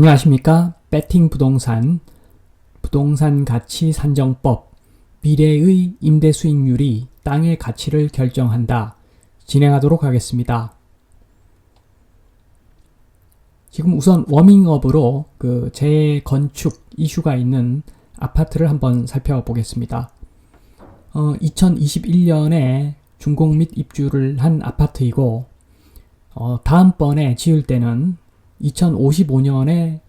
안녕하십니까? 배팅 부동산, 부동산 가치 산정법, 미래의 임대 수익률이 땅의 가치를 결정한다. 진행하도록 하겠습니다. 지금 우선 워밍업으로 그 재건축 이슈가 있는 아파트를 한번 살펴보겠습니다. 어, 2021년에 준공 및 입주를 한 아파트이고, 어, 다음번에 지을 때는 2055년에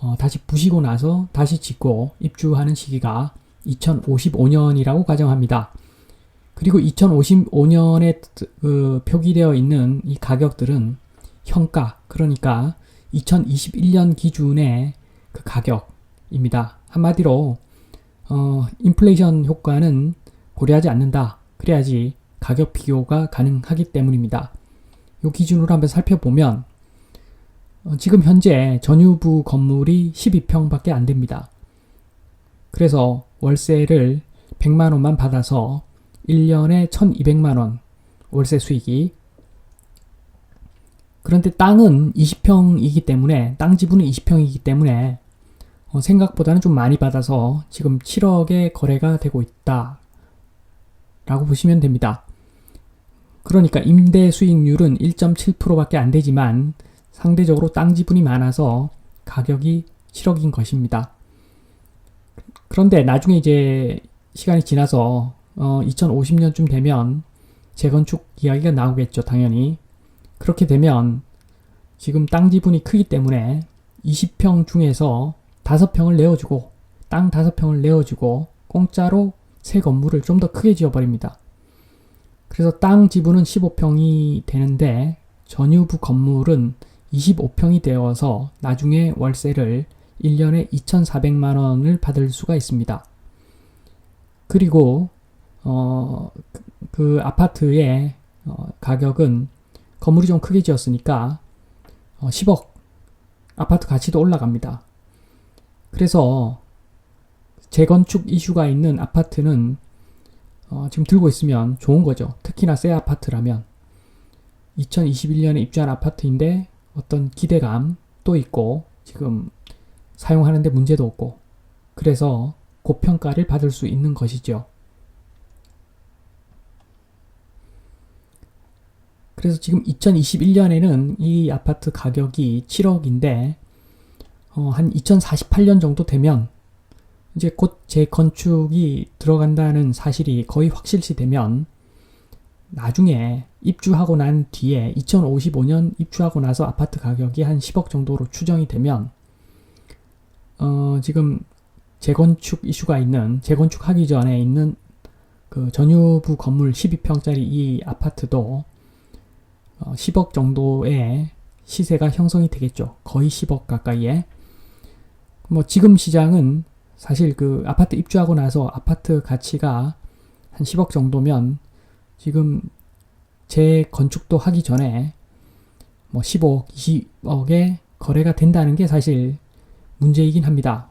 어, 다시 부시고 나서 다시 짓고 입주하는 시기가 2055년이라고 가정합니다. 그리고 2055년에 그 표기되어 있는 이 가격들은 현가, 그러니까 2021년 기준의 그 가격입니다. 한마디로 어, 인플레이션 효과는 고려하지 않는다. 그래야지 가격 비교가 가능하기 때문입니다. 이 기준으로 한번 살펴보면 어, 지금 현재 전유부 건물이 12평밖에 안 됩니다. 그래서 월세를 100만 원만 받아서 1년에 1200만 원 월세 수익이 그런데 땅은 20평이기 때문에 땅 지분은 20평이기 때문에 어, 생각보다는 좀 많이 받아서 지금 7억에 거래가 되고 있다. 라고 보시면 됩니다. 그러니까 임대 수익률은 1.7%밖에 안 되지만 상대적으로 땅 지분이 많아서 가격이 7억인 것입니다. 그런데 나중에 이제 시간이 지나서 어, 2050년쯤 되면 재건축 이야기가 나오겠죠, 당연히. 그렇게 되면 지금 땅 지분이 크기 때문에 20평 중에서 5평을 내어주고 땅 5평을 내어주고 공짜로 새 건물을 좀 더 크게 지어버립니다. 그래서 땅 지분은 15평이 되는데 전유부 건물은 25평이 되어서 나중에 월세를 1년에 2,400만 원을 받을 수가 있습니다. 그리고 어, 그, 그 아파트의 어, 가격은 건물이 좀 크게 지었으니까 어, 10억 아파트 가치도 올라갑니다. 그래서 재건축 이슈가 있는 아파트는 어, 지금 들고 있으면 좋은 거죠. 특히나 새 아파트라면 2021년에 입주한 아파트인데 어떤 기대감도 있고 지금 사용하는데 문제도 없고 그래서 고평가를 받을 수 있는 것이죠. 그래서 지금 2021년에는 이 아파트 가격이 7억인데 어, 한 2048년 정도 되면 이제 곧 재건축이 들어간다는 사실이 거의 확실시 되면 나중에 입주하고 난 뒤에 2055년 입주하고 나서 아파트 가격이 한 10억 정도로 추정이 되면 어, 지금 재건축 이슈가 있는 재건축 하기 전에 있는 그 전유부 건물 12평짜리 이 아파트도 어, 10억 정도의 시세가 형성이 되겠죠. 거의 10억 가까이에. 뭐 지금 시장은 사실 그 아파트 입주하고 나서 아파트 가치가 한 10억 정도면 지금 재건축도 하기 전에 뭐 15억, 20억에 거래가 된다는 게 사실 문제이긴 합니다.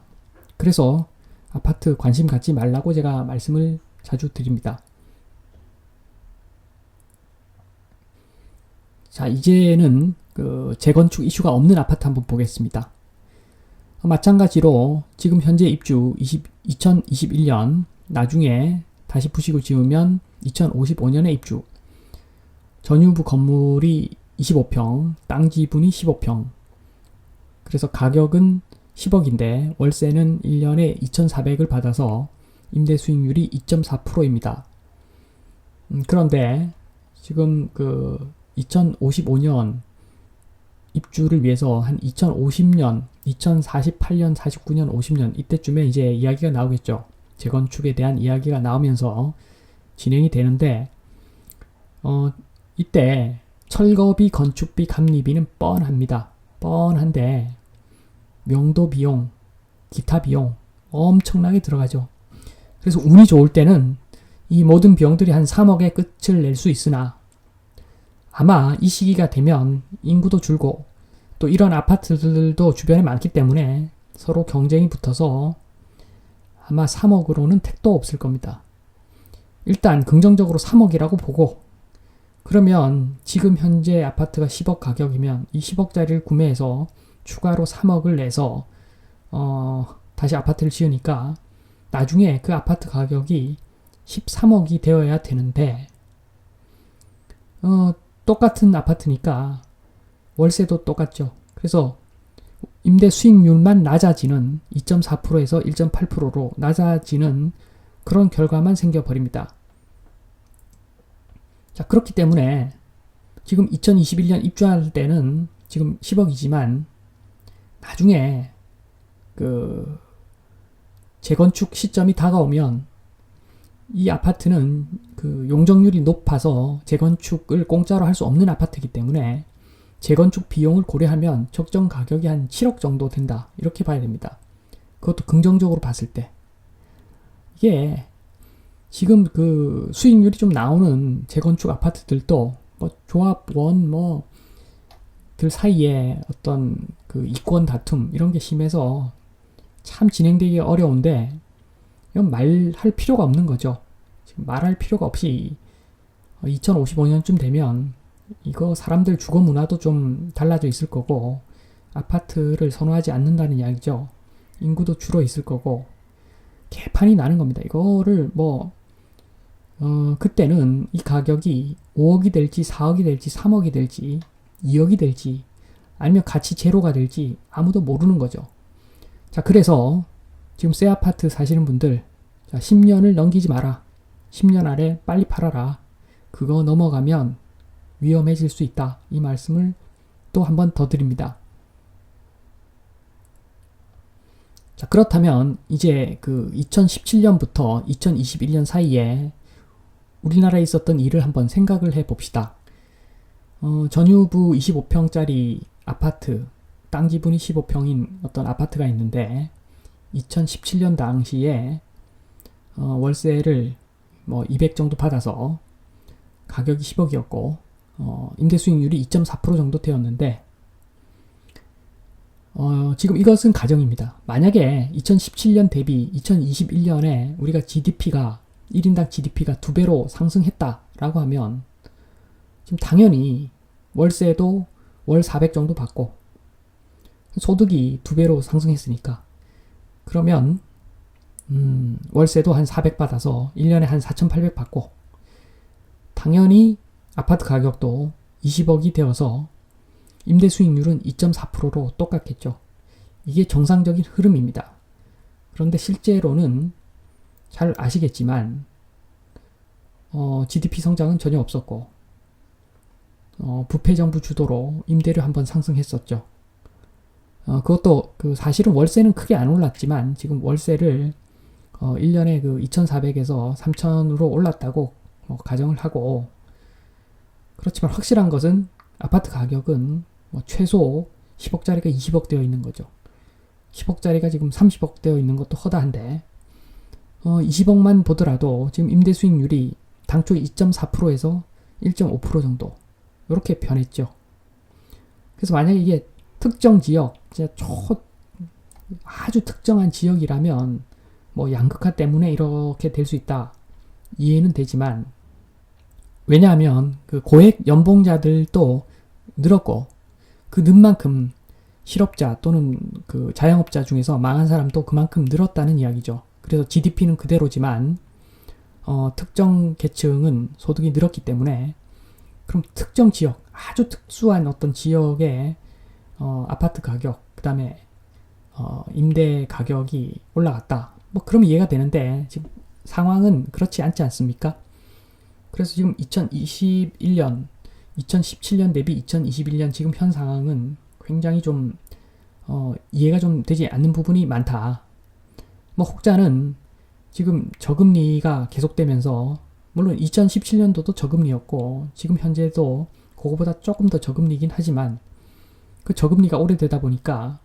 그래서 아파트 관심 갖지 말라고 제가 말씀을 자주 드립니다. 자, 이제는 그 재건축 이슈가 없는 아파트 한번 보겠습니다. 마찬가지로 지금 현재 입주 20, 2021년 나중에 다시 부시고 지으면 2055년에 입주. 전유부 건물이 25평, 땅 지분이 15평. 그래서 가격은 10억인데 월세는 1년에 2,400을 받아서 임대 수익률이 2.4%입니다. 음, 그런데 지금 그 2055년 입주를 위해서 한 2050년, 2048년, 49년, 50년 이때쯤에 이제 이야기가 나오겠죠. 재건축에 대한 이야기가 나오면서 진행이 되는데 어 이때 철거비, 건축비, 감리비는 뻔합니다. 뻔한데 명도 비용, 기타 비용 엄청나게 들어가죠. 그래서 운이 좋을 때는 이 모든 비용들이 한 3억의 끝을 낼 수 있으나 아마 이 시기가 되면 인구도 줄고 또 이런 아파트들도 주변에 많기 때문에 서로 경쟁이 붙어서 아마 3억으로는 택도 없을 겁니다. 일단 긍정적으로 3억이라고 보고 그러면 지금 현재 아파트가 10억 가격이면 이 10억짜리를 구매해서 추가로 3억을 내서 어, 다시 아파트를 지으니까 나중에 그 아파트 가격이 13억이 되어야 되는데 어, 똑같은 아파트니까 월세도 똑같죠. 그래서 임대 수익률만 낮아지는 2.4%에서 1.8%로 낮아지는 그런 결과만 생겨버립니다. 자, 그렇기 때문에 지금 2021년 입주할 때는 지금 10억이지만 나중에 그 재건축 시점이 다가오면 이 아파트는 그 용적률이 높아서 재건축을 공짜로 할 수 없는 아파트이기 때문에 재건축 비용을 고려하면 적정 가격이 한 7억 정도 된다. 이렇게 봐야 됩니다. 그것도 긍정적으로 봤을 때. 이게 지금 그 수익률이 좀 나오는 재건축 아파트들도 뭐 조합원 뭐 들 사이에 어떤 그 이권 다툼 이런 게 심해서 참 진행되기 어려운데 이건 말할 필요가 없는 거죠. 지금 말할 필요가 없이 2055년쯤 되면 이거 사람들 주거 문화도 좀 달라져 있을 거고 아파트를 선호하지 않는다는 이야기죠. 인구도 줄어 있을 거고 개판이 나는 겁니다. 이거를 뭐 어, 그때는 이 가격이 5억이 될지 4억이 될지 3억이 될지 2억이 될지 아니면 가치 제로가 될지 아무도 모르는 거죠. 자, 그래서 지금 새 아파트 사시는 분들 자, 10년을 넘기지 마라. 10년 아래 빨리 팔아라. 그거 넘어가면 위험해질 수 있다. 이 말씀을 또 한 번 더 드립니다. 자, 그렇다면 이제 그 2017년부터 2021년 사이에 우리나라에 있었던 일을 한번 생각을 해 봅시다. 어, 전유부 25평짜리 아파트, 땅 지분이 15평인 어떤 아파트가 있는데 2017년 당시에 어, 월세를 뭐 200 정도 받아서 가격이 10억이었고 어, 임대 수익률이 2.4% 정도 되었는데 어, 지금 이것은 가정입니다. 만약에 2017년 대비 2021년에 우리가 GDP가 1인당 GDP가 두 배로 상승했다라고 하면 지금 당연히 월세도 월 400 정도 받고 소득이 두 배로 상승했으니까 그러면 음, 월세도 한 400 받아서 1년에 한 4,800 받고 당연히 아파트 가격도 20억이 되어서 임대 수익률은 2.4%로 똑같겠죠. 이게 정상적인 흐름입니다. 그런데 실제로는 잘 아시겠지만 어, GDP 성장은 전혀 없었고 어, 부패 정부 주도로 임대료 한번 상승했었죠. 어, 그것도 그 사실은 월세는 크게 안 올랐지만 지금 월세를 어, 1년에 그 2,400에서 3,000으로 올랐다고 뭐 가정을 하고 그렇지만 확실한 것은 아파트 가격은 뭐 최소 10억짜리가 20억 되어 있는 거죠. 10억짜리가 지금 30억 되어 있는 것도 허다한데 어, 20억만 보더라도 지금 임대 수익률이 당초 2.4%에서 1.5% 정도 이렇게 변했죠. 그래서 만약에 이게 특정 지역, 진짜 초 아주 특정한 지역이라면 뭐 양극화 때문에 이렇게 될 수 있다 이해는 되지만 왜냐하면 그 고액 연봉자들도 늘었고 그 는 만큼 실업자 또는 그 자영업자 중에서 망한 사람도 그만큼 늘었다는 이야기죠. 그래서 GDP는 그대로지만 어, 특정 계층은 소득이 늘었기 때문에 그럼 특정 지역 아주 특수한 어떤 지역의 어, 아파트 가격 그 다음에 어, 임대 가격이 올라갔다. 뭐 그럼 이해가 되는데 지금 상황은 그렇지 않지 않습니까? 그래서 지금 2021년, 2017년 대비 2021년 지금 현 상황은 굉장히 좀 어, 이해가 좀 되지 않는 부분이 많다. 뭐 혹자는 지금 저금리가 계속되면서 물론 2017년도도 저금리였고 지금 현재도 그거보다 조금 더 저금리긴 하지만 그 저금리가 오래되다 보니까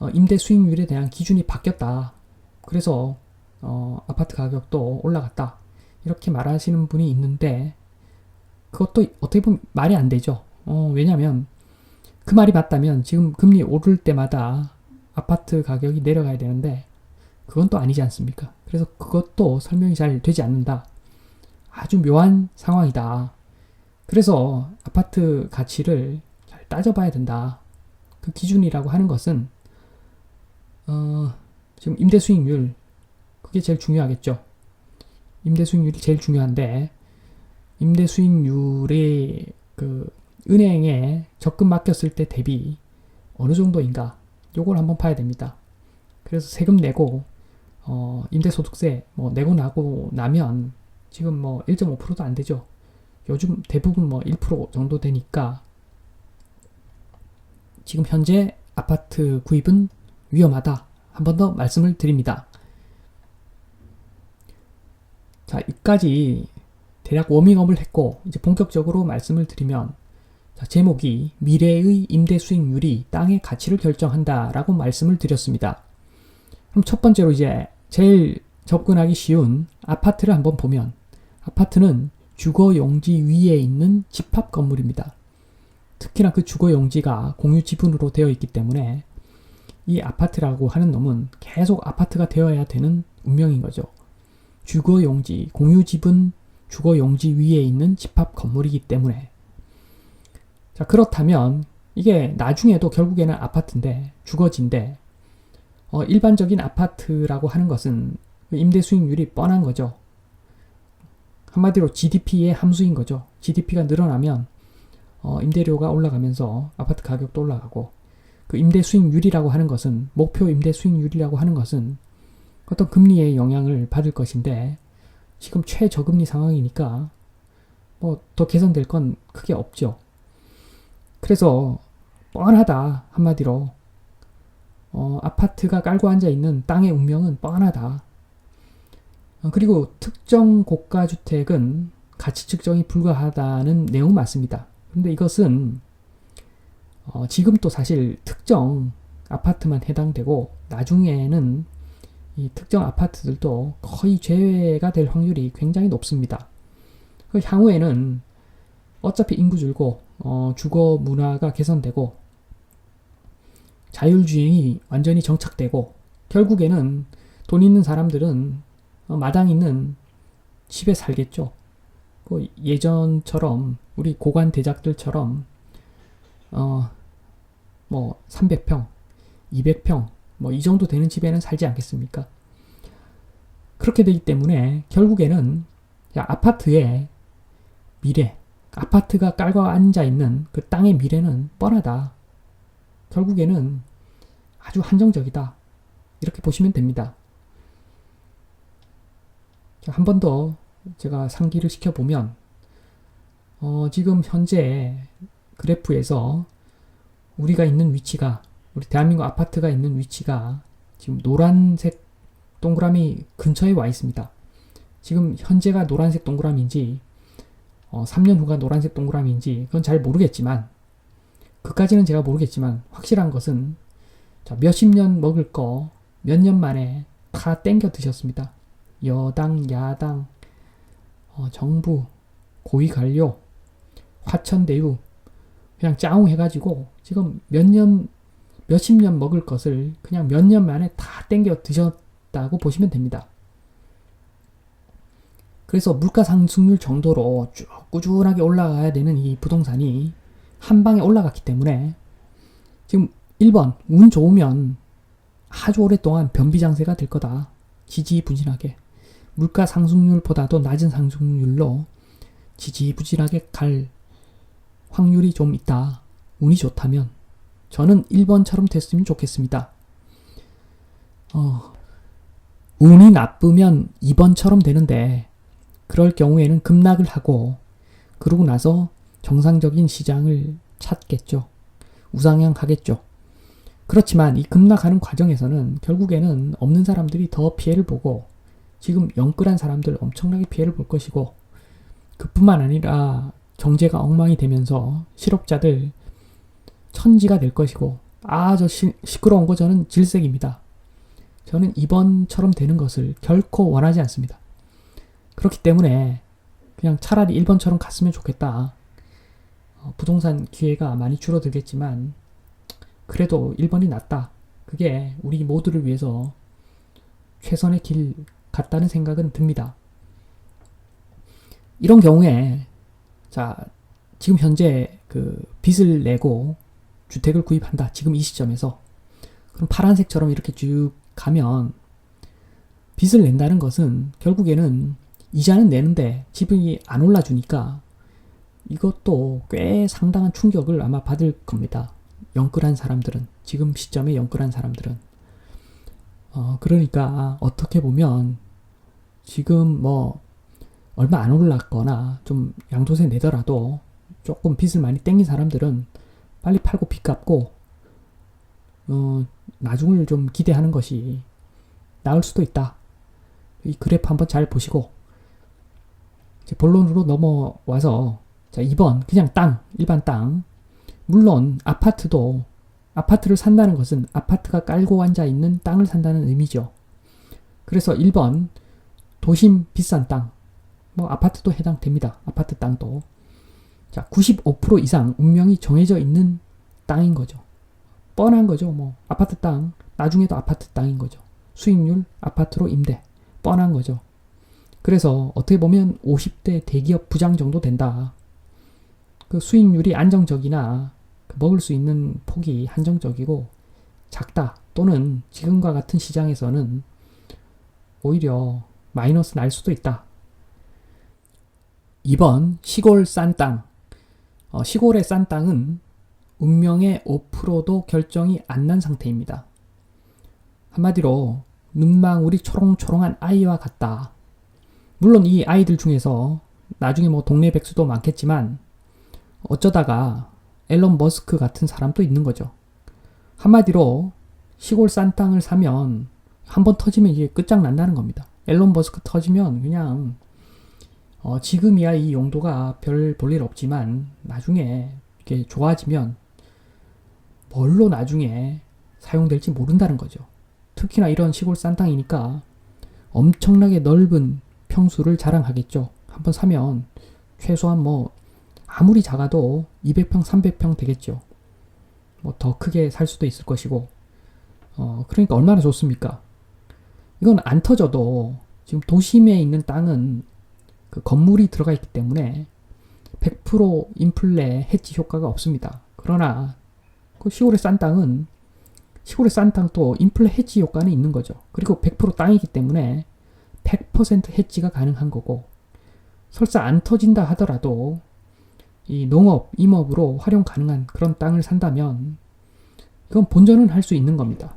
어, 임대 수익률에 대한 기준이 바뀌었다. 그래서 어, 아파트 가격도 올라갔다. 이렇게 말하시는 분이 있는데 그것도 어떻게 보면 말이 안 되죠. 어, 왜냐면 그 말이 맞다면 지금 금리 오를 때마다 아파트 가격이 내려가야 되는데 그건 또 아니지 않습니까? 그래서 그것도 설명이 잘 되지 않는다. 아주 묘한 상황이다. 그래서 아파트 가치를 잘 따져봐야 된다. 그 기준이라고 하는 것은 어, 지금 임대 수익률 그게 제일 중요하겠죠. 임대 수익률이 제일 중요한데 임대 수익률이 그 은행에 적금 맡겼을 때 대비 어느 정도인가 요걸 한번 봐야 됩니다. 그래서 세금 내고 어, 임대소득세 뭐 내고 나고 나면 지금 뭐 1.5%도 안 되죠. 요즘 대부분 뭐 1% 정도 되니까 지금 현재 아파트 구입은 위험하다. 한 번 더 말씀을 드립니다. 자, 여기까지 대략 워밍업을 했고 이제 본격적으로 말씀을 드리면 자, 제목이 미래의 임대 수익률이 땅의 가치를 결정한다라고 말씀을 드렸습니다. 그럼 첫 번째로 이제 제일 접근하기 쉬운 아파트를 한번 보면 아파트는 주거 용지 위에 있는 집합 건물입니다. 특히나 그 주거 용지가 공유 지분으로 되어 있기 때문에 이 아파트라고 하는 놈은 계속 아파트가 되어야 되는 운명인 거죠. 주거 용지, 공유 지분 주거 용지 위에 있는 집합 건물이기 때문에 자 그렇다면 이게 나중에도 결국에는 아파트인데 주거지인데 어, 일반적인 아파트라고 하는 것은 임대 수익률이 뻔한 거죠. 한마디로 GDP의 함수인 거죠. GDP가 늘어나면 어, 임대료가 올라가면서 아파트 가격도 올라가고 그 임대 수익률이라고 하는 것은 목표 임대 수익률이라고 하는 것은 어떤 금리의 영향을 받을 것인데 지금 최저금리 상황이니까 뭐 더 개선될 건 크게 없죠. 그래서 뻔하다 한마디로 어, 아파트가 깔고 앉아 있는 땅의 운명은 뻔하다. 어, 그리고 특정 고가 주택은 가치 측정이 불가하다는 내용 맞습니다. 그런데 이것은 어, 지금 또 사실 특정 아파트만 해당되고 나중에는 이 특정 아파트들도 거의 제외가 될 확률이 굉장히 높습니다. 그 향후에는 어차피 인구 줄고 어, 주거 문화가 개선되고 자율주행이 완전히 정착되고 결국에는 돈 있는 사람들은 어, 마당 있는 집에 살겠죠. 그 예전처럼 우리 고관 대작들처럼 어, 뭐 300평, 200평 뭐 이 정도 되는 집에는 살지 않겠습니까? 그렇게 되기 때문에 결국에는 야, 아파트의 미래, 아파트가 깔고 앉아 있는 그 땅의 미래는 뻔하다. 결국에는 아주 한정적이다. 이렇게 보시면 됩니다. 한 번 더 제가 상기를 시켜보면, 어, 지금 현재 그래프에서 우리가 있는 위치가, 우리 대한민국 아파트가 있는 위치가 지금 노란색 동그라미 근처에 와 있습니다. 지금 현재가 노란색 동그라미인지, 어, 3년 후가 노란색 동그라미인지, 그건 잘 모르겠지만, 그까지는 제가 모르겠지만, 확실한 것은, 자, 몇십 년 먹을 거 몇 년 만에 다 땡겨 드셨습니다. 여당, 야당, 어, 정부, 고위 관료, 화천대유, 그냥 짜웅 해가지고 지금 몇 년, 몇십 년 먹을 것을 그냥 몇 년 만에 다 땡겨 드셨다고 보시면 됩니다. 그래서 물가 상승률 정도로 쭉 꾸준하게 올라가야 되는 이 부동산이 한 방에 올라갔기 때문에 지금 1번 운 좋으면 아주 오랫동안 변비장세가 될 거다. 지지부진하게. 물가 상승률보다도 낮은 상승률로 지지부진하게 갈 확률이 좀 있다. 운이 좋다면 저는 1번처럼 됐으면 좋겠습니다. 어, 운이 나쁘면 2번처럼 되는데 그럴 경우에는 급락을 하고 그러고 나서 정상적인 시장을 찾겠죠. 우상향 하겠죠. 그렇지만 이 급락하는 과정에서는 결국에는 없는 사람들이 더 피해를 보고 지금 영끌한 사람들 엄청나게 피해를 볼 것이고 그뿐만 아니라 경제가 엉망이 되면서 실업자들 천지가 될 것이고 아저 시끄러운 거 저는 질색입니다. 저는 이번처럼 되는 것을 결코 원하지 않습니다. 그렇기 때문에 그냥 차라리 1번처럼 갔으면 좋겠다. 어, 부동산 기회가 많이 줄어들겠지만 그래도 1번이 낫다. 그게 우리 모두를 위해서 최선의 길 같다는 생각은 듭니다. 이런 경우에 자 지금 현재 그 빚을 내고 주택을 구입한다. 지금 이 시점에서. 그럼 파란색처럼 이렇게 쭉 가면 빚을 낸다는 것은 결국에는 이자는 내는데 집이 안 올라주니까 이것도 꽤 상당한 충격을 아마 받을 겁니다. 영끌한 사람들은 지금 시점에 영끌한 사람들은 어 그러니까 어떻게 보면 지금 뭐 얼마 안 올랐거나 좀 양도세 내더라도 조금 빚을 많이 땡긴 사람들은 빨리 팔고 빚 갚고 어 나중을 좀 기대하는 것이 나을 수도 있다. 이 그래프 한번 잘 보시고 본론으로 넘어와서 자 2번 그냥 땅 일반 땅 물론 아파트도 아파트를 산다는 것은 아파트가 깔고 앉아 있는 땅을 산다는 의미죠. 그래서 1번 도심 비싼 땅, 뭐 아파트도 해당됩니다. 아파트 땅도. 자, 95% 이상 운명이 정해져 있는 땅인 거죠. 뻔한 거죠. 뭐 아파트 땅, 나중에도 아파트 땅인 거죠. 수익률 아파트로 임대. 뻔한 거죠. 그래서 어떻게 보면 50대 대기업 부장 정도 된다. 그 수익률이 안정적이나 그 먹을 수 있는 폭이 한정적이고 작다 또는 지금과 같은 시장에서는 오히려 마이너스 날 수도 있다. 2번 시골 싼 땅. 어, 시골의 싼 땅은 운명의 5%도 결정이 안 난 상태입니다. 한마디로 눈망울이 초롱초롱한 아이와 같다. 물론 이 아이들 중에서 나중에 뭐 동네 백수도 많겠지만 어쩌다가 앨런 머스크 같은 사람도 있는 거죠. 한마디로 시골 싼 땅을 사면 한 번 터지면 이제 끝장난다는 겁니다. 앨런 머스크 터지면 그냥 어, 지금이야 이 용도가 별 볼일 없지만 나중에 이렇게 좋아지면 뭘로 나중에 사용될지 모른다는 거죠. 특히나 이런 시골 싼 땅이니까 엄청나게 넓은 평수를 자랑하겠죠. 한번 사면 최소한 뭐 아무리 작아도 200평, 300평 되겠죠. 뭐 더 크게 살 수도 있을 것이고. 어, 그러니까 얼마나 좋습니까? 이건 안 터져도 지금 도심에 있는 땅은 그 건물이 들어가 있기 때문에 100% 인플레 해지 효과가 없습니다. 그러나 그 시골의 싼 땅은 시골의 싼 땅도 인플레 해지 효과는 있는 거죠. 그리고 100% 땅이기 때문에 100% 해지가 가능한 거고 설사 안 터진다 하더라도 이 농업, 임업으로 활용 가능한 그런 땅을 산다면 그건 본전은 할 수 있는 겁니다.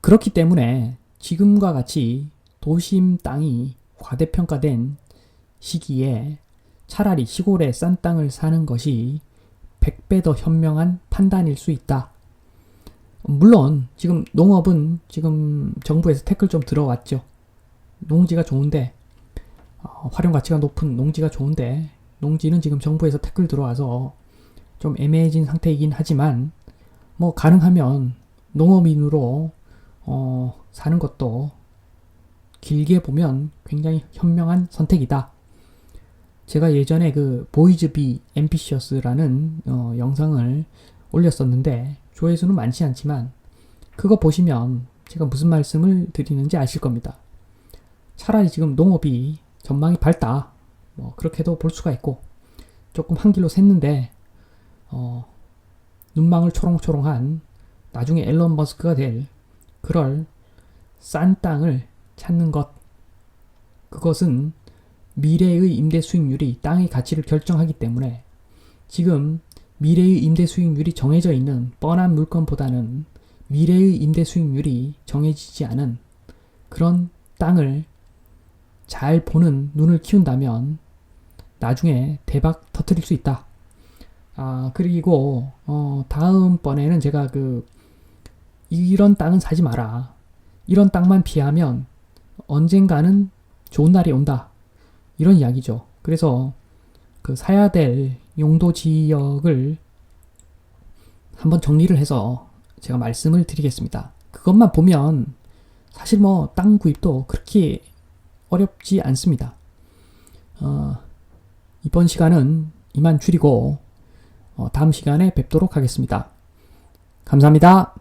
그렇기 때문에 지금과 같이 도심 땅이 과대평가된 시기에 차라리 시골에 싼 땅을 사는 것이 100배 더 현명한 판단일 수 있다. 물론 지금 농업은 지금 정부에서 태클 좀 들어왔죠. 농지가 좋은데 어, 활용 가치가 높은 농지가 좋은데 농지는 지금 정부에서 태클 들어와서 좀 애매해진 상태이긴 하지만 뭐 가능하면 농업인으로 어, 사는 것도 길게 보면 굉장히 현명한 선택이다. 제가 예전에 그 보이즈 비 앰비셔스라는 어, 영상을 올렸었는데 조회수는 많지 않지만 그거 보시면 제가 무슨 말씀을 드리는지 아실 겁니다. 차라리 지금 농업이 전망이 밝다. 뭐 그렇게도 볼 수가 있고 조금 한 길로 샜는데 어, 눈망울 초롱초롱한 나중에 앨런 머스크가 될 그럴 싼 땅을 찾는 것 그것은 미래의 임대 수익률이 땅의 가치를 결정하기 때문에 지금 미래의 임대 수익률이 정해져 있는 뻔한 물건보다는 미래의 임대 수익률이 정해지지 않은 그런 땅을 잘 보는 눈을 키운다면 나중에 대박 터트릴 수 있다. 아, 그리고, 어, 다음번에는 제가 그, 이런 땅은 사지 마라. 이런 땅만 피하면 언젠가는 좋은 날이 온다. 이런 이야기죠. 그래서 그 사야 될 용도 지역을 한번 정리를 해서 제가 말씀을 드리겠습니다. 그것만 보면 사실 뭐 땅 구입도 그렇게 어렵지 않습니다. 어, 이번 시간은 이만 줄이고 어, 다음 시간에 뵙도록 하겠습니다. 감사합니다.